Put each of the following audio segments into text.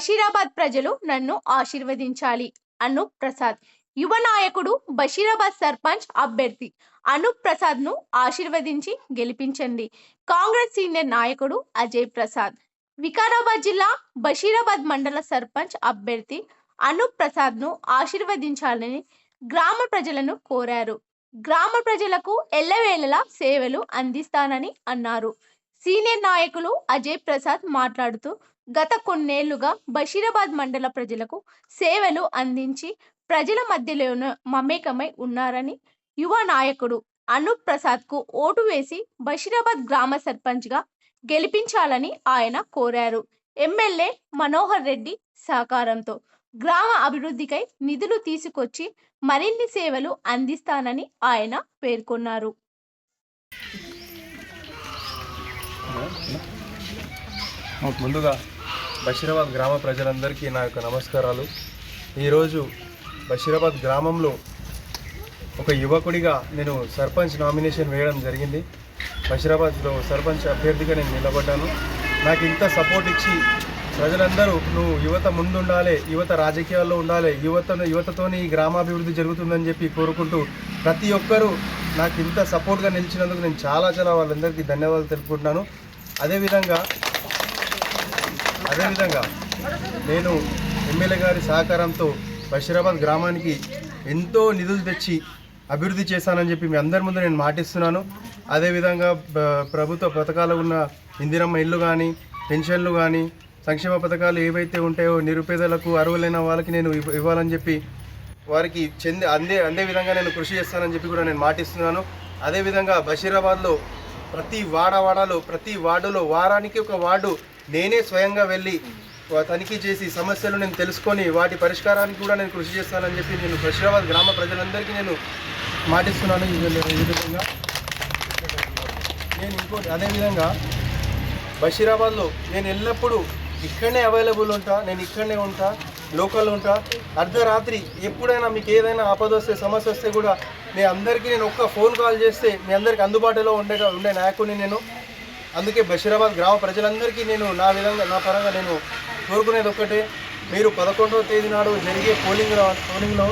బషీరాబాద్ ప్రజలు నన్ను ఆశీర్వదించాలి. అనూప్ ప్రసాద్. యువ నాయకుడు బషీరాబాద్ సర్పంచ్ అభ్యర్థి. అనూప్ ప్రసాద్ను ఆశీర్వదించి గెలిపించండి. కాంగ్రెస్ సీనియర్ నాయకుడు అజయ్ ప్రసాద్. వికారాబాద్ జిల్లా బషీరాబాద్ మండల సర్పంచ్ అభ్యర్థి. అనూప్ ప్రసాద్ను ఆశీర్వదించాలని గ్రామ ప్రజలను కోరారు. గ్రామ ప్రజలకు ఎల్లవేళలా సేవలు అందిస్తానని అన్నారు. సీనియర్ నాయకులు అజయ్ ప్రసాద్ మాట్లాడుతూ గత కొన్నేళ్ళుగా బషీరాబాద్ మండల ప్రజలకు సేవలు అందించి ప్రజల మధ్యలోనే మమేకమై ఉన్నారని యువ నాయకుడు అనూప్ ప్రసాద్కు ఓటు వేసి బషీరాబాద్ గ్రామ సర్పంచ్గా గెలిపించాలని ఆయన కోరారు. ఎమ్మెల్యే మనోహర్ రెడ్డి సహకారంతో గ్రామ అభివృద్ధికై నిధులు తీసుకొచ్చి మరిన్ని సేవలు అందిస్తానని ఆయన పేర్కొన్నారు. ముందుగా బషీరాబాద్ గ్రామ ప్రజలందరికీ నా యొక్క నమస్కారాలు. ఈరోజు బషీరాబాద్ గ్రామంలో ఒక యువకుడిగా నేను సర్పంచ్ నామినేషన్ వేయడం జరిగింది. బషీరాబాద్లో సర్పంచ్ అభ్యర్థిగా నేను నిలబడ్డాను. నాకు ఇంత సపోర్ట్ ఇచ్చి ప్రజలందరూ నువ్వు యువత ముందుండాలి యువత రాజకీయాల్లో ఉండాలి యువతను యువతతోని ఈ గ్రామాభివృద్ధి జరుగుతుందని చెప్పి కోరుకుంటూ ప్రతి ఒక్కరూ నాకు ఇంత సపోర్ట్గా నిలిచినందుకు నేను చాలా చాలా వాళ్ళందరికీ ధన్యవాదాలు తెలుపుకుంటున్నాను. అదేవిధంగా అదేవిధంగా నేను ఎమ్మెల్యే గారి సహకారంతో బషీరాబాద్ గ్రామానికి ఎంతో నిధులు తెచ్చి అభివృద్ధి చేశానని చెప్పి మీ అందరి ముందు నేను మాటిస్తున్నాను. అదేవిధంగా ప్రభుత్వ పథకాలు ఉన్న ఇందిరమ్మ ఇల్లు కానీ పెన్షన్లు కానీ సంక్షేమ పథకాలు ఏవైతే ఉంటాయో నిరుపేదలకు అర్హులైన వాళ్ళకి నేను ఇవ్వ- ఇవ్వాలని చెప్పి వారికి చెంది అందే అందే విధంగా నేను కృషి చేస్తానని చెప్పి కూడా నేను మాటిస్తున్నాను. అదేవిధంగా బషీరాబాద్లో ప్రతి వాడ వాడలో ప్రతి వార్డులో వారానికి ఒక వార్డు నేనే స్వయంగా వెళ్ళి తనిఖీ చేసి సమస్యలు నేను తెలుసుకొని వాటి పరిష్కారానికి కూడా నేను కృషి చేస్తానని చెప్పి నేను బషీరాబాద్ గ్రామ ప్రజలందరికీ నేను మాటిస్తున్నాను. ఈ విధంగా- ఈ విధంగా నేను ఇంకోటి అదేవిధంగా బషీరాబాద్లో నేను ఎల్లప్పుడూ ఇక్కడనే అవైలబుల్ ఉంటా నేను ఇక్కడనే ఉంటా లోకల్ ఉంటా. అర్ధరాత్రి ఎప్పుడైనా మీకు ఏదైనా ఆపద వస్తే సమస్య వస్తే కూడా మీ అందరికీ నేను ఒక్క ఫోన్ కాల్ చేస్తే మీ అందరికీ అందుబాటులో ఉండే ఉండే నాయకుని నేను. అందుకే బషీరాబాద్ గ్రామ ప్రజలందరికీ నేను నా విధంగా నా పరంగా నేను కోరుకునేది ఒక్కటే. మీరు పదకొండవ తేదీ నాడు జరిగే పోలింగ్ పోలింగ్లో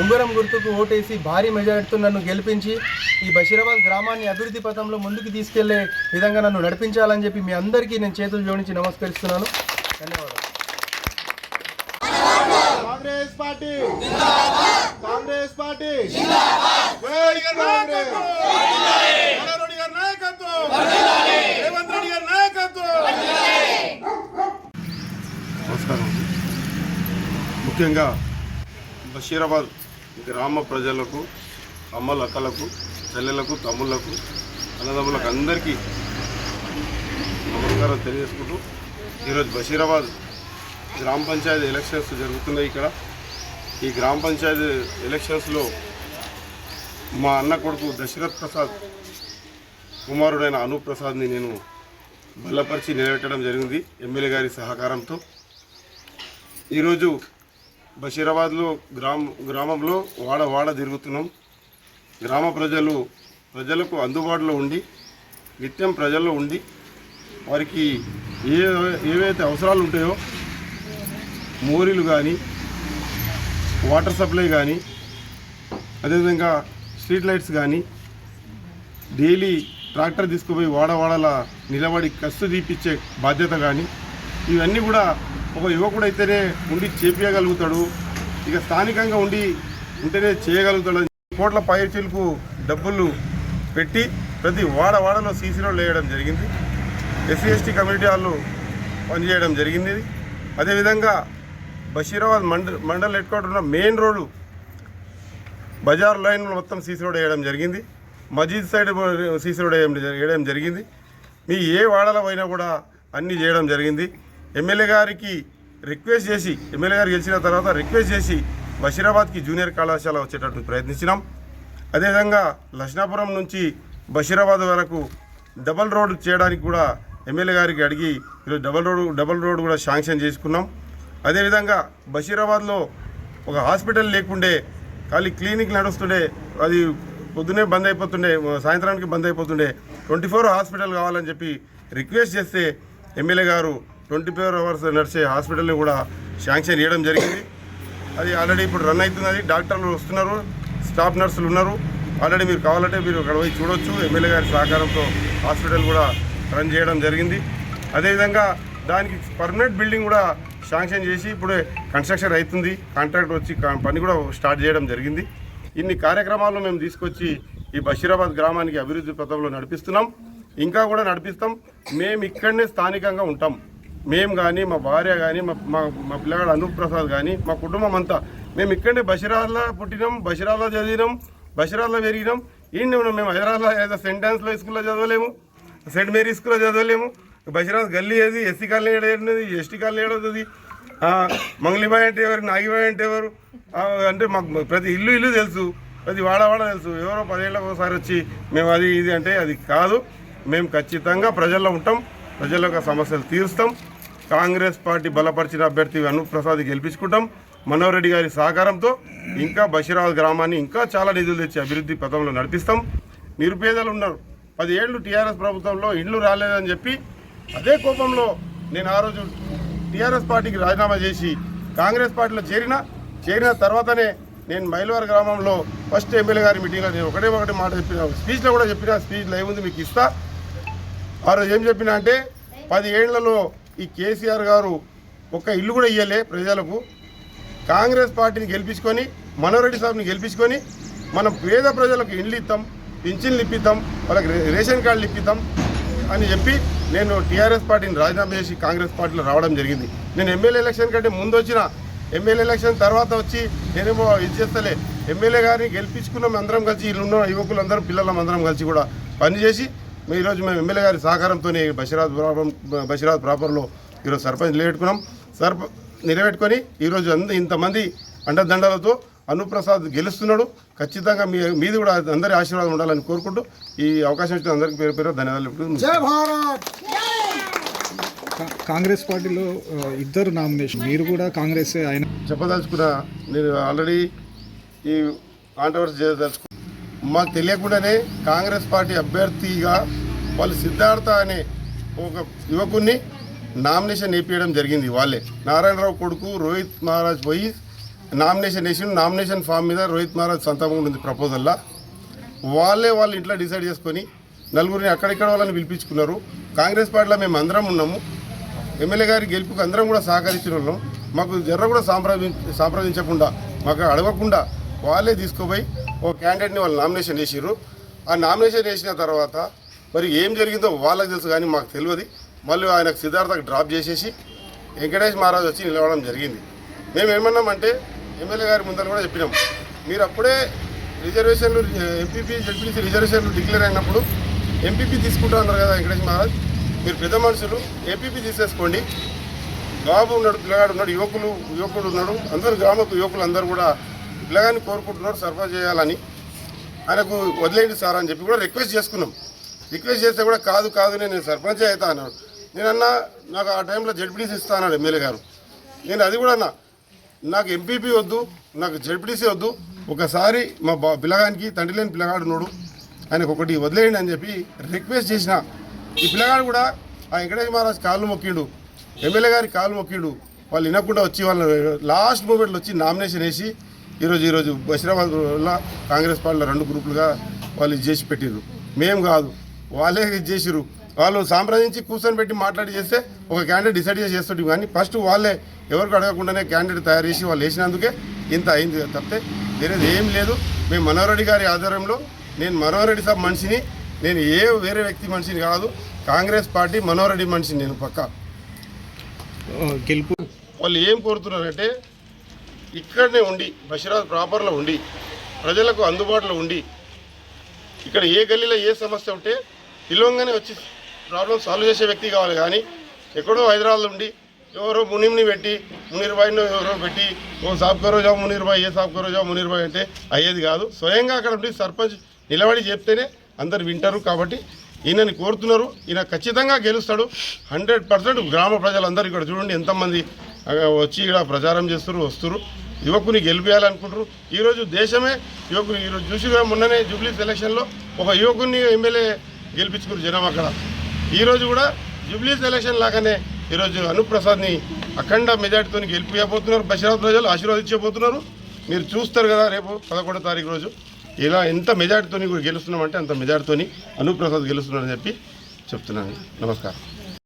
ఉంగరం గుర్తుకు ఓటేసి భారీ మెజారిటీతో నన్ను గెలిపించి ఈ బషీరాబాద్ గ్రామాన్ని అభివృద్ధి పథంలో ముందుకు తీసుకెళ్ళే విధంగా నన్ను నడిపించాలని చెప్పి మీ అందరికీ నేను చేతులు జోడించి నమస్కరిస్తున్నాను. ధన్యవాదాలు. కాంగ్రెస్ పార్టీ! కాంగ్రెస్ పార్టీ జై కాంగ్రెస్ రెడ్డి గారి నాయకత్వం రేవంత్ రెడ్డి గారి నాయకత్వం. నమస్కారం ముఖ్యంగా బషీరాబాద్ గ్రామ ప్రజలకు అమ్మల అక్కలకు చెల్లెలకు తమ్ముళ్ళకు అన్నదమ్ములకు అందరికీ నమస్కారం తెలియజేసుకుంటూ ఈరోజు బషీరాబాద్ గ్రామ పంచాయతీ ఎలక్షన్స్ జరుగుతున్నాయి ఇక్కడ. ఈ గ్రామ పంచాయతీ ఎలక్షన్స్లో మా అన్న కొడుకు దశరథ్ ప్రసాద్ కుమారుడైన అనూప్ ప్రసాద్ని నేను బలపరిచి నిలబెట్టడం జరిగింది ఎమ్మెల్యే గారి సహకారంతో. ఈరోజు బషీరాబాద్లో గ్రామ గ్రామంలో వాడ వాడ తిరుగుతున్నాం. గ్రామ ప్రజలు ప్రజలకు అందుబాటులో ఉండి నిత్యం ప్రజల్లో ఉండి వారికి ఏ ఏవైతే అవసరాలు ఉంటాయో మోరీలు కానీ వాటర్ సప్లై కానీ అదేవిధంగా స్ట్రీట్ లైట్స్ కానీ డైలీ ట్రాక్టర్ తీసుకుపోయి వాడవాడల నిలబడి కస్తు తీపిచ్చే బాధ్యత కానీ ఇవన్నీ కూడా ఒక యువకుడు అయితేనే ఉండి చేపించగలుగుతాడు ఇక స్థానికంగా ఉండి ఉంటేనే చేయగలుగుతాడు కోట్ల పైచీలకు డబ్బులు పెట్టి ప్రతి వాడ వాడలో సీసీ రోడ్లు వేయడం జరిగింది. ఎస్సీ ఎస్టీ కమ్యూనిటీ వాళ్ళు పనిచేయడం జరిగింది. అదేవిధంగా బషీరాబాద్ మండల్ మండల్ హెడ్ క్వార్టర్ ఉన్న మెయిన్ రోడ్డు బజార్ లైన్ మొత్తం సీసీ రోడ్ వేయడం జరిగింది. మజీద్ సైడ్ సీసీ రోడ్ వేయడం వేయడం జరిగింది? మీ ఏ వాడలో పోయినా కూడా అన్నీ చేయడం జరిగింది. ఎమ్మెల్యే గారికి రిక్వెస్ట్ చేసి ఎమ్మెల్యే గారు గెలిచిన తర్వాత రిక్వెస్ట్ చేసి బషీరాబాద్కి జూనియర్ కళాశాల వచ్చేటట్టు ప్రయత్నించినాం. అదేవిధంగా లక్ష్నాపురం నుంచి బషీరాబాద్ వరకు డబల్ రోడ్ చేయడానికి కూడా ఎమ్మెల్యే గారికి అడిగి ఈరోజు డబల్ రోడ్ డబల్ రోడ్ కూడా శాంక్షన్ చేసుకున్నాం. అదేవిధంగా బషీరాబాద్లో ఒక హాస్పిటల్ లేకుండే ఖాళీ క్లినిక్ నడుస్తుండే అది పొద్దునే బంద్ అయిపోతుండే సాయంత్రానికి బంద్ అయిపోతుండే. ట్వంటీ ఫోర్ హాస్పిటల్ కావాలని చెప్పి రిక్వెస్ట్ చేస్తే ఎమ్మెల్యే గారు ట్వంటీ ఫోర్ అవర్స్ నడిచే హాస్పిటల్ని కూడా శాంక్షన్ చేయడం జరిగింది. అది ఆల్రెడీ ఇప్పుడు రన్ అవుతుంది అది డాక్టర్లు వస్తున్నారు స్టాఫ్ నర్సులు ఉన్నారు. ఆల్రెడీ మీరు కావాలంటే మీరు అక్కడ పోయి చూడొచ్చు. ఎమ్మెల్యే గారి సహకారంతో హాస్పిటల్ కూడా రన్ చేయడం జరిగింది. అదేవిధంగా దానికి పర్మనెంట్ బిల్డింగ్ కూడా శాంక్షన్ చేసి ఇప్పుడే కన్స్ట్రక్షన్ అవుతుంది. కాంట్రాక్ట్ వచ్చి కా- పని కూడా స్టార్ట్ చేయడం జరిగింది. ఇన్ని కార్యక్రమాలు మేము తీసుకొచ్చి ఈ బషీరాబాద్ గ్రామానికి అభివృద్ధి పథంలో నడిపిస్తున్నాం. ఇంకా కూడా నడిపిస్తాం. మేము ఇక్కడనే స్థానికంగా ఉంటాం. మేము కానీ మా భార్య కానీ మా మా మా పిల్లగాడు అనూప్ ప్రసాద్ కానీ మా కుటుంబం అంతా మేము ఇక్కడనే బషీరాబాద్లో పుట్టినాం బషీరాబాద్లో చదివినాం బషీరాబాద్లో పెరిగినాం. ఈయన మేము హైదరాబాద్లో ఏదో సెంట్ ఆన్స్లో స్కూల్లో చదవలేము సెంట్ మేరీ స్కూల్లో చదవలేము. బషీరాబాద్ గల్లీ ఏది ఎస్సీ కాలనీ ఏడేది ఎస్టీ కాలనీ ఏడవుతుంది. మంగళిబాయ్ అంటే ఎవరు? నాగిబాయ్ అంటే ఎవరు? అంటే మాకు ప్రతి ఇల్లు ఇల్లు తెలుసు. ప్రతి వాడవాడ తెలుసు. ఎవరో పదేళ్ళకి ఒకసారి వచ్చి మేము అది ఇది అంటే అది కాదు. మేము ఖచ్చితంగా ప్రజల్లో ఉంటాం. ప్రజల యొక్క సమస్యలు తీరుస్తాం. కాంగ్రెస్ పార్టీ బలపరిచిన అభ్యర్థి అనూప్ ప్రసాద్ గెలిపించుకుంటాం. మనోహర్ రెడ్డి గారి సహకారంతో ఇంకా బషీరాబాద్ గ్రామాన్ని ఇంకా చాలా నిధులు తెచ్చి అభివృద్ధి పథంలో నడిపిస్తాం. నిరుపేదలు ఉన్నారు. పది ఏళ్ళు టీఆర్ఎస్ ప్రభుత్వంలో ఇండ్లు రాలేదని చెప్పి అదే కోపంలో నేను ఆ రోజు టీఆర్ఎస్ పార్టీకి రాజీనామా చేసి కాంగ్రెస్ పార్టీలో చేరిన చేరిన తర్వాతనే నేను మైలవరం గ్రామంలో ఫస్ట్ ఎమ్మెల్యే గారి మీటింగ్లో నేను ఒకటే ఒకటి మాట చెప్పిన స్పీచ్లో కూడా చెప్పిన స్పీచ్లో ఏముంది మీకు ఇస్తా. ఆ రోజు ఏం చెప్పిన అంటే పది ఏళ్ళలో ఈ కేసీఆర్ గారు ఒక్క ఇల్లు కూడా ఇయ్యలే ప్రజలకు. కాంగ్రెస్ పార్టీని గెలిపించుకొని మనోరెడ్డి సాబ్ని గెలిపించుకొని మనం పేద ప్రజలకు ఇండ్లు ఇస్తాం పింఛన్లు ఇప్పిద్దాం వాళ్ళకి రేషన్ కార్డులు ఇప్పిద్దాం అని చెప్పి నేను టీఆర్ఎస్ పార్టీని రాజీనామా చేసి కాంగ్రెస్ పార్టీలో రావడం జరిగింది. నేను ఎమ్మెల్యే ఎలక్షన్ కంటే ముందు వచ్చిన ఎమ్మెల్యే ఎలక్షన్ తర్వాత వచ్చి నేనేమో ఇది చేస్తలే. ఎమ్మెల్యే గారిని గెలిపించుకున్నాం అందరం కలిసి ఇల్లున్న యువకులందరం పిల్లలం అందరం కలిసి కూడా పనిచేసి మేము ఈరోజు మేము ఎమ్మెల్యే గారి సహకారంతో బషీరాజ్ ప్రాపర్ బషీరాజ్ ప్రాపర్లో ఈరోజు సర్పంచ్ నిలబెట్టుకున్నాం. సర్ప నిలబెట్టుకొని ఈరోజు అంద ఇంతమంది అండదండలతో అనుప్రసాద్ గెలుస్తున్నాడు. ఖచ్చితంగా మీ మీది కూడా అందరి ఆశీర్వాదం ఉండాలని కోరుకుంటూ ఈ అవకాశం ఇచ్చిన అందరికీ పేరు పేరు ధన్యవాదాలు కాంగ్రెస్ పార్టీలో ఇద్దరు నామినేషన్. మీరు కూడా కాంగ్రెస్ ఆయన చెప్పదలుచుకున్న నేను ఆల్రెడీ ఈ కాంట్రవర్సీ చేయదలుచుకు మాకు తెలియకుండానే కాంగ్రెస్ పార్టీ అభ్యర్థిగా వాళ్ళు సిద్ధార్థ అనే ఒక యువకుడిని నామినేషన్ వేపించడం జరిగింది వాళ్ళే. నారాయణరావు కొడుకు రోహిత్ మహారాజ్ పోయి నామినేషన్ వేసి నామినేషన్ ఫామ్ మీద రోహిత్ మహారాజ్ సంతకం ఉంది ప్రపోజల్లా వాళ్ళే వాళ్ళ ఇంట్లో డిసైడ్ చేసుకొని నలుగురిని అక్కడిక్కడ వాళ్ళని పిలిపించుకున్నారు. కాంగ్రెస్ పార్టీలో మేము అందరం ఉన్నాము. ఎమ్మెల్యే గారి గెలుపుకు అందరం కూడా సహకరించిన వాళ్ళం. మాకు జర్ర కూడా సాంప్రది సంప్రదించకుండా మాకు అడగకుండా వాళ్ళే తీసుకుపోయి ఓ క్యాండిడేట్ని వాళ్ళు నామినేషన్ వేసిర్రు. ఆ నామినేషన్ వేసిన తర్వాత మరి ఏం జరిగిందో వాళ్ళకి తెలుసు కానీ మాకు తెలియదు. మళ్ళీ ఆయనకు సిద్ధార్థకు డ్రాప్ చేసేసి వెంకటేష్ మహారాజ్ వచ్చి నిలవడం జరిగింది. మేము ఏమన్నామంటే ఎమ్మెల్యే గారి ముందర కూడా చెప్పినాం. మీరు అప్పుడే రిజర్వేషన్లు ఎంపీపీ జడ్పీసీ రిజర్వేషన్లు డిక్లేర్ అయినప్పుడు ఎంపీపీ తీసుకుంటా అన్నారు కదా వెంకటేష్ మహారాజ్. మీరు పెద్ద మనుషులు ఏపీపీ తీసేసుకోండి. బాబు ఉన్నాడు పిల్లగాడు ఉన్నాడు యువకులు యువకుడు ఉన్నాడు. అందరు గ్రామపు యువకులు అందరూ కూడా పిల్లగాన్ని కోరుకుంటున్నారు సరఫరా చేయాలని. ఆయనకు వదిలేయండి సార్ అని చెప్పి కూడా రిక్వెస్ట్ చేసుకున్నాం. రిక్వెస్ట్ చేస్తే కూడా కాదు కాదు నేను సర్పంచ్ అవుతా అన్నాడు. నేనన్నా నాకు ఆ టైంలో జడ్పీటీసీ ఇస్తా అన్నాడు ఎమ్మెల్యే గారు. నేను అది కూడా అన్నా. నాకు ఎంపీపీ వద్దు నాకు జడ్పీటీసీ వద్దు. ఒకసారి మా బా పిల్లగానికి తండ్రి లేని పిల్లగాడు నోడు ఆయనకు ఒకటి వదిలేయండి అని చెప్పి రిక్వెస్ట్ చేసిన. ఈ పిల్లగాడు కూడా ఆ వెంకటేశ్వర మహారాజ్ కాళ్ళు మొక్కిండు. ఎమ్మెల్యే గారి కాళ్ళు మొక్కిండు. వాళ్ళు వినకుండా వచ్చి వాళ్ళ లాస్ట్ మూమెంట్లో వచ్చి నామినేషన్ వేసి ఈరోజు ఈరోజు బషీరాబాద్లో కాంగ్రెస్ పార్టీలో రెండు గ్రూపులుగా వాళ్ళు ఇది చేసి పెట్టిర్రు. మేము కాదు వాళ్ళే ఇది చేసిర్రు. వాళ్ళు సంప్రదించి కూర్చొని పెట్టి మాట్లాడి చేస్తే ఒక క్యాండిడేట్ డిసైడ్ చేసి చేస్తుంటాం కానీ ఫస్ట్ వాళ్ళే ఎవరికి అడగకుండానే క్యాండిడేట్ తయారు చేసి వాళ్ళు వేసినందుకే ఇంత అయింది. తప్పితే వేరేది ఏం లేదు. మేము మనోహర్ రెడ్డి గారి ఆధ్వర్యంలో నేను మనోహర్ రెడ్డి సాబ్ మనిషిని నేను ఏ వేరే వ్యక్తి మనిషిని కాదు కాంగ్రెస్ పార్టీ మనోహర్ రెడ్డి మనిషిని నేను పక్కా. గెలుపు. వాళ్ళు ఏం కోరుతున్నారంటే ఇక్కడనే ఉండి బషీరాబాద్ ప్రాపర్లో ఉండి ప్రజలకు అందుబాటులో ఉండి ఇక్కడ ఏ గల్లీలో ఏ సమస్య ఉంటే పిలవంగానే వచ్చి ప్రాబ్లం సాల్వ్ చేసే వ్యక్తి కావాలి. కానీ ఎక్కడో హైదరాబాద్లో ఉండి ఎవరో మునిమ్ని పెట్టి మునీర్ బాయ్ను ఎవరో పెట్టి ఓ సాబ్ కరో జాబ్ మునీర్ ఏ సాబ్ కరో జాబ్ మునీర్ అంటే అయ్యేది కాదు. స్వయంగా అక్కడ ఉండి సర్పంచ్ నిలబడి చెప్తేనే అందరు వింటారు కాబట్టి ఈయనని కోరుతున్నారు. ఈయన ఖచ్చితంగా గెలుస్తాడు. హండ్రెడ్ పర్సెంట్ గ్రామ ప్రజలందరూ ఇక్కడ చూడండి ఎంతమంది వచ్చి ఇక్కడ ప్రచారం చేస్తారు వస్తారు యువకుని గెలిపేయాలనుకుంటారు ఈరోజు దేశమే యువకుని ఈరోజు చూసి మొన్ననే జూబ్లీ సెలక్షన్లో ఒక యువకుని ఎమ్మెల్యే గెలిపించుకున్నారు జనం అక్కడ. ఈరోజు కూడా జూబ్లీ సెలక్షన్ లాగానే ఈరోజు అనుప్రసాద్ని అఖండ మెజార్టీతో గెలిపియబోతున్నారు. బషీరాబాద్ ప్రజలు ఆశీర్వదించబోతున్నారు. మీరు చూస్తారు కదా రేపు పదకొండో తారీఖు రోజు. ఇలా ఎంత మెజార్టీతో గెలుస్తున్నామంటే అంత మెజార్టీతో అనుప్రసాద్ గెలుస్తున్నారని చెప్పి చెప్తున్నాను. నమస్కారం.